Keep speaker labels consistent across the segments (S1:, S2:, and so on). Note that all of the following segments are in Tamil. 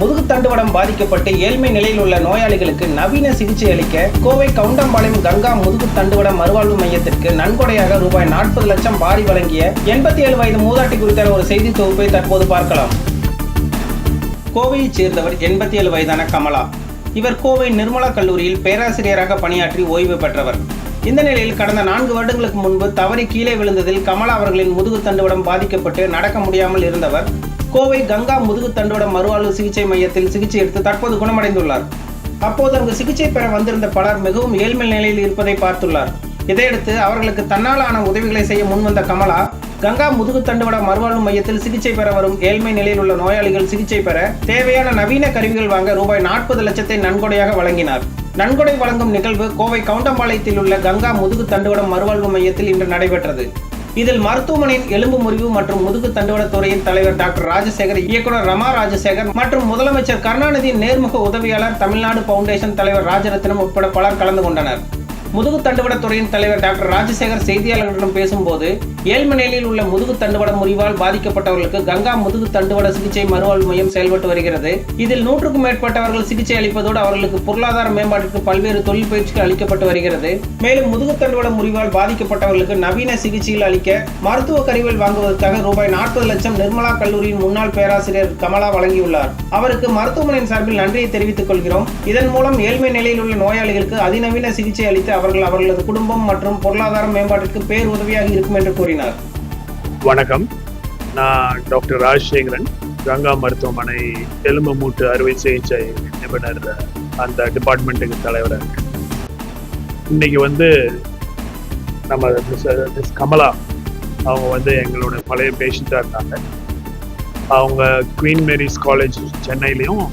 S1: முதுகு தண்டுவடம் பாதிக்கப்பட்டு ஏழ்மை நிலையில் உள்ள நோயாளிகளுக்கு நவீன சிகிச்சை அளிக்க கோவை கவுண்டம்பாளையம் கங்கா முதுகு தண்டுவடம் மறுவாழ்வு மையத்திற்கு நன்கொடையாக ரூபாய் நாற்பது லட்சம் வாரி வழங்கிய எண்பத்தி ஏழு வயது மூதாட்டி குறித்த ஒரு செய்தி தொகுப்பை தற்போது பார்க்கலாம். கோவையைச் சேர்ந்தவர் எண்பத்தி ஏழு வயதான கமலா. இவர் கோவை நிர்மலா கல்லூரியில் பேராசிரியராக பணியாற்றி ஓய்வு பெற்றவர். இந்த நிலையில் கடந்த நான்கு வருடங்களுக்கு முன்பு தவறி கீழே விழுந்ததில் கமலா அவர்களின் முதுகு தண்டுவடம் பாதிக்கப்பட்டு நடக்க முடியாமல் இருந்தவர் கோவை கங்கா முதுகு தண்டுவடம் மறுவாழ்வு சிகிச்சை மையத்தில் சிகிச்சை எடுத்து தற்போது குணமடைந்துள்ளார். அப்போது அங்கு சிகிச்சை பெற வந்திருந்த பலர் மிகவும் ஏழ்மை நிலையில் இருப்பதை பார்த்துள்ளார். இதையடுத்து அவர்களுக்கு தன்னாலான உதவிகளை செய்ய முன்வந்த கமலா கங்கா முதுகு தண்டுவட மறுவாழ்வு மையத்தில் சிகிச்சை பெற வரும் ஏழ்மை நிலையில் உள்ள நோயாளிகள் சிகிச்சை பெற தேவையான நவீன கருவிகள் வாங்க ரூபாய் நாற்பது லட்சத்தை நன்கொடையாக வழங்கினார். நன்கொடை வழங்கும் நிகழ்வு கோவை கவுண்டம்பாளையத்தில் உள்ள கங்கா முதுகு தண்டுவடம் மறுவாழ்வு மையத்தில் இன்று நடைபெற்றது. இதில் மருத்துவமனையின் எலும்பு முறிவு மற்றும் முதுகு தண்டுவட துறையின் தலைவர் டாக்டர் ராஜசேகர் இயக்குனர் ரமா ராஜசேகர் மற்றும் முதலமைச்சர் கருணாநிதியின் நேர்முக உதவியாளர் தமிழ்நாடு பவுண்டேஷன் தலைவர் ராஜரத்னம் உட்பட பலர் கலந்து கொண்டனர். முதுகு தண்டுவட துறையின் தலைவர் டாக்டர் ராஜசேகர் செய்தியாளர்களிடம் பேசும்போது ஏழ்மை நிலையில் உள்ள முதுகு தண்டுவட முறிவால் பாதிக்கப்பட்டவர்களுக்கு கங்கா முதுகு தண்டுவட சிகிச்சை மறுவாழ்வு மையம் செயல்பட்டு வருகிறது. இதில் நூற்றுக்கும் மேற்பட்டவர்கள் சிகிச்சை அளிப்பதோடு அவர்களுக்கு பொருளாதார மேம்பாட்டிற்கு பல்வேறு தொழில் பயிற்சிகள் அளிக்கப்பட்டு வருகிறது. மேலும் முதுகு தண்டுவட முறிவால் பாதிக்கப்பட்டவர்களுக்கு நவீன சிகிச்சையில் அளிக்க மருத்துவ கருவிகள் வாங்குவதற்காக ரூபாய் நாற்பது லட்சம் நிர்மலா கல்லூரியின் முன்னாள் பேராசிரியர் கமலா வழங்கியுள்ளார். அவருக்கு மருத்துவமனையின் சார்பில் நன்றியை தெரிவித்துக் கொள்கிறோம். இதன் மூலம் ஏழ்மை நிலையில் உள்ள நோயாளிகளுக்கு அதிநவீன சிகிச்சை அளித்து அவர்கள் அவர்களது குடும்பம் மற்றும் பொருளாதார மேம்பாட்டிற்கு பேர் உதவியாக இருக்கும் என்று கூறினார்.
S2: வணக்கம். நான் டாக்டர் ராஜசேகரன் கங்கா மருத்துவமனை எலும்பு மூட்டு அறுவை சிகிச்சை நிபுணர் அந்த டிபார்ட்மெண்ட்டுக்கு தலைவராக இருக்கேன். இன்னைக்கு வந்து நம்ம மிஸ் கமலா அவங்க வந்து எங்களோட பழைய பேஷண்ட்டாக இருந்தாங்க. அவங்க குவீன் மேரிஸ் காலேஜ் சென்னையிலையும்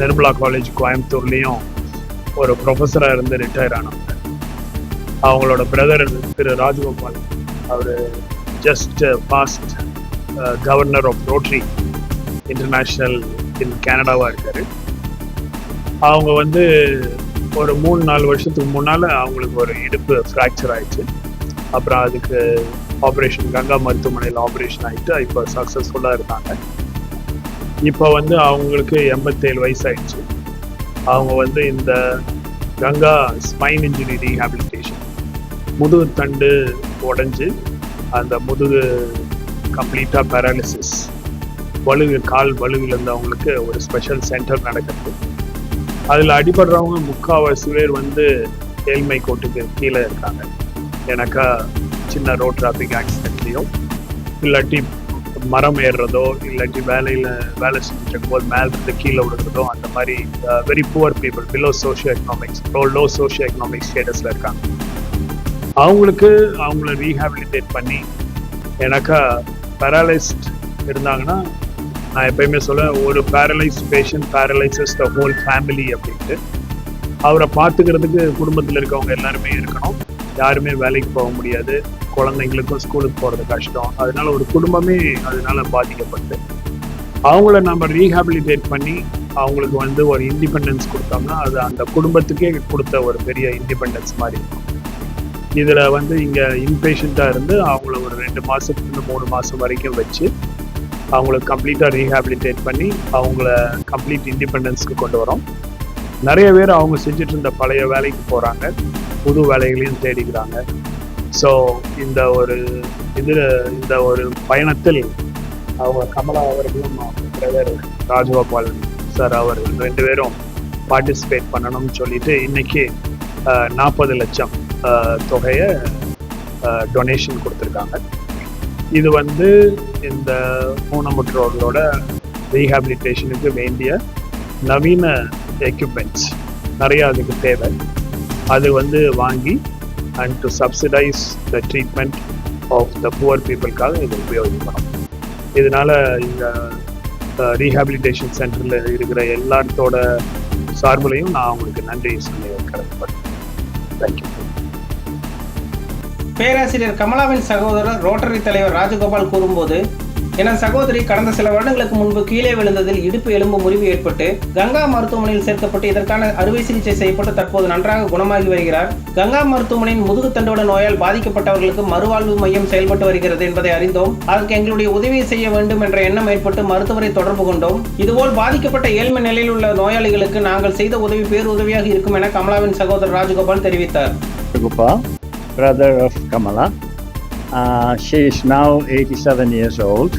S2: நிர்மலா காலேஜ் கோயம்புத்தூர்லேயும் ஒரு ப்ரொஃபஸராக இருந்து ரிட்டையர் ஆனாங்க. அவங்களோட brother Thiru Rajagopal our just past governor of Rotary international in கனடாவாக இருக்கார். அவங்க வந்து ஒரு மூணு நாலு வருஷத்துக்கு முன்னால் அவங்களுக்கு ஒரு இடுப்பு ஃப்ராக்சர் ஆயிடுச்சு. அப்புறம் அதுக்கு ஆப்ரேஷன் கங்கா மருத்துவமனையில் ஆப்ரேஷன் ஆகிட்டு இப்போ சக்ஸஸ்ஃபுல்லாக இருந்தாங்க இப்போ வந்து அவங்களுக்கு எண்பத்தேழு வயசு ஆயிடுச்சு அவங்க வந்து இந்த கங்கா ஸ்பைன் இன்ஜுரி ரீஹாபிலிட்டேஷன் முதுகு தண்டு உடஞ்சி அந்த முதுகு கம்ப்ளீட்டாக பேராலிசிஸ் வலுவு கால் வலுவில் அவங்களுக்கு ஒரு ஸ்பெஷல் சென்டர் நடக்குது. அதில் அடிபடுறவங்க முக்கால்வாசி பேர் வந்து ஏழ்மை கோட்டுக்கு கீழே இருக்காங்க. எனக்கா சின்ன ரோட் டிராஃபிக் ஆக்சிடென்ட்லேயும் இல்லாட்டி மரம் ஏறுறதோ இல்லாட்டி வேலையில் வேலை செஞ்சுட்டு இருக்கும்போது மேலே இருந்து கீழே விழுகிறதோ அந்த மாதிரி very poor people below socio economics low socio economic ஸ்டேட்டஸில் இருக்காங்க. அவங்களுக்கு அவங்கள ரீஹாபிலிட்டேட் பண்ணி எனக்கா பேரலைஸ்ட் இருந்தாங்கன்னா நான் எப்பயுமே சொல்லுவேன் ஒரு paralysed patient paralyses the whole family அப்படின்ட்டு. அவரை பார்த்துக்கிறதுக்கு குடும்பத்தில் இருக்கவங்க எல்லாருமே இருக்கணும். யாருமே வேலைக்கு போக முடியாது. குழந்தைங்களுக்கும் ஸ்கூலுக்கு போகிறது கஷ்டம். அதனால ஒரு குடும்பமே அதனால பாதிக்கப்பட்டு. அவங்கள நம்ம ரீஹாபிலிட்டேட் பண்ணி அவங்களுக்கு வந்து ஒரு இண்டிபெண்டன்ஸ் கொடுத்தோம்னா அது அந்த குடும்பத்துக்கே கொடுத்த ஒரு பெரிய இண்டிபெண்டன்ஸ் மாதிரி இருக்கும். இதில் வந்து இங்கே இன்பேஷண்ட்டாக இருந்து அவங்கள ஒரு ரெண்டு மாதத்துலேருந்து மூணு மாதம் வரைக்கும் வச்சு அவங்கள கம்ப்ளீட்டாக ரீஹாபிலிட்டேட் பண்ணி அவங்கள கம்ப்ளீட் இண்டிபெண்டன்ஸ்க்கு கொண்டு வரோம். நிறைய பேர் அவங்க செஞ்சுட்டு இருந்த பழைய வேலைக்கு போகிறாங்க புது வேலைகளையும் தேடிக்கிறாங்க. ஸோ இந்த ஒரு இதில் இந்த ஒரு பயணத்தில் அவங்க கமலா அவர்களும் பிரதர் ராஜகோபால் சார் அவர்கள் ரெண்டு பேரும் பார்ட்டிசிபேட் பண்ணணும்னு சொல்லிட்டு இன்னைக்கு நாற்பது லட்சம் தொகையை டொனேஷன் கொடுத்துருக்காங்க. இது வந்து இந்த ஊனமுற்றோர்களோட ரீஹாபிலிட்டேஷனுக்கு வேண்டிய நவீன எக்யூப்மெண்ட்ஸ் நிறையா அதுக்கு தேவை. அது வந்து வாங்கி and to subsidise the treatment of the poor பீப்புளுக்காக இது உபயோகிக்கணும். இதனால் இந்த ரீஹாபிலிட்டேஷன் சென்டரில் இருக்கிற எல்லாத்தோட சார்புலையும் நான் அவங்களுக்கு நன்றி சொல்லி கடமைப்பட்டேன் தேங்க்யூ
S1: பேராசிரியர் கமலாவின் சகோதரர் ரோட்டரி தலைவர் ராஜகோபால் கூறும்போது எனது சகோதரி கடந்த சில வருடங்களுக்கு முன்பு கீழே விழுந்ததில் இடுப்பு எலும்பு முறிவு ஏற்பட்டு கங்கா மருத்துவமனையில் சேர்க்கப்பட்டு இதற்கான அறுவை சிகிச்சை செய்யப்பட்டு தற்போது நன்றாக குணமாகி வருகிறார். கங்கா மருத்துவமனையின் முதுகுத்தண்டுவட நோயால் பாதிக்கப்பட்டவர்களுக்கு மறுவாழ்வு மையம் செயல்பட்டு வருகிறது என்பதை அறிந்தோம். அதற்கு எங்களுடைய உதவியை செய்ய வேண்டும் என்ற எண்ணம் ஏற்பட்டு மருத்துவரை தொடர்பு கொண்டோம். இதுபோல் பாதிக்கப்பட்ட ஏழ்மை நிலையில் உள்ள நோயாளிகளுக்கு நாங்கள் செய்த உதவி பேருதவியாக இருக்கும் என கமலாவின் சகோதரர் ராஜகோபால் தெரிவித்தார்.
S3: Brother of Kamala. Uh, she is now 87 years old.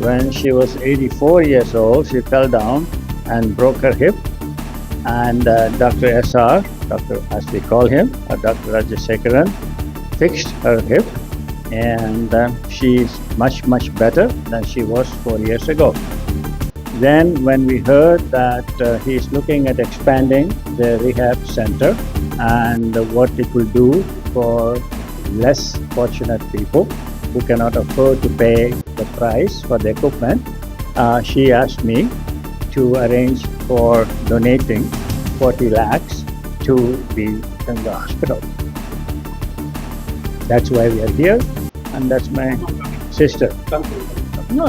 S3: When she was 84 years old, she fell down and broke her hip. And uh, Dr. SR, Dr. as we call him, or Dr. Rajasekaran, fixed her hip, and uh, she is much much better than she was four years ago. Then, when we heard that uh, he is looking at expanding the rehab center and what it will do for less fortunate people who cannot afford to pay the price for the equipment, uh, she asked me to arrange for donating 40 lakhs to the Ganga Hospital. That's why we are here, and that's my sister. No,